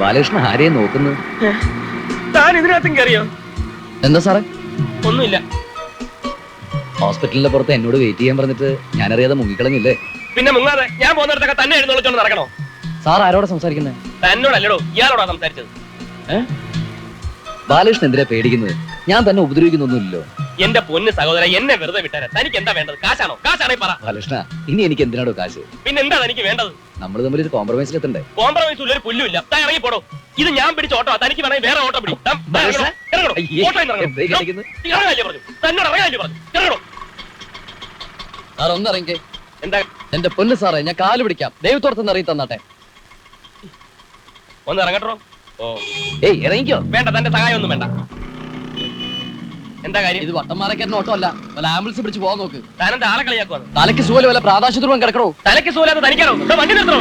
ബാലകൃഷ്ണൻ ആരെയും നോക്കുന്നു താൻ ഇതിനകത്തും കയറിയോ? എന്താ സാറേ? ഒന്നുമില്ല. ഹോസ്പിറ്റലിന്റെ പുറത്ത് എന്നോട് വെയിറ്റ് ചെയ്യാൻ പറഞ്ഞിട്ട് ഞാനറിയാതെ മുങ്ങിക്കളഞ്ഞില്ലേ? പിന്നെ മുങ്ങാതെ ഞാൻ പോകുന്നിടത്തൊക്കെ തന്നെ എഴുന്നള്ളിച്ചോണ്ട് നടക്കണോ? സാർ ആരോടെ സംസാരിക്കുന്നത് തന്നോടല്ലടോ ഇയാളോടാ സംസാരിച്ചത്. ബാലകൃഷ്ണൻ എന്തിനാ പേടിക്കുന്നത്? ഞാൻ തന്നെ ഉപദ്രവിക്കുന്നൊന്നുമില്ലല്ലോ. എന്റെ പൊന്ന് സഹോദര എന്നെ വെറുതെ വിട്ടാരെ. തനിക്ക് എന്താ വേണ്ടത്? കാശാണോ? കാശാണേ പറ. ബാലകൃഷ്ണ ഇനി എനിക്ക് എന്തിനാടോ കാശ്? പിന്നെ എന്താ എനിക്ക് വേണ്ടത്? നമ്മൾ തമ്മിൽ ഒരു കോംപ്രമൈസിൽ എത്തണ്ടേ? കോംപ്രമൈസ് ഒരു പുല്ലുമില്ല. താൻ ഇറങ്ങി പോടോ. ഇത് ഞാൻ പിടിച്ച ഓട്ടോ തനിക്ക് വേണമെങ്കിൽ വേറെ ഓട്ടോ പിടി തന്നോട് ഇറങ്ങാനല്ലേ പറഞ്ഞു ഇറങ്ങണോ? സാർ ഒന്നിറങ്ങി എന്താ? എന്റെ പൊന്ന് സാറേ ഞാൻ കാൽ പിടിക്കാം. ദൈവത്തോടത്തുനിന്ന് ഇറങ്ങി തന്നാട്ടെ. ഒന്ന് ഇറങ്ങട്ടോ ഓ. ഏയ് ഇറങ്ങിക്കോ. വേണ്ട തന്റെ സഹായം ഒന്നും വേണ്ട. എന്താ കാര്യം? ഇത് വട്ടന്മാരക്കാരൻ ഓട്ടോ അല്ല വല്ല ആംബുലൻസ് പിടിച്ച് പോകാൻ നോക്ക്. താനെന്താ ആളെ കളിയാക്കുവാണ് തലയ്ക്ക് സൂല വല്ല പ്രാതാശുദ്രവം കിടക്കണോ? തലയ്ക്ക് സൂല തനിക്കാണോ? വണ്ടി നിർത്തണോ.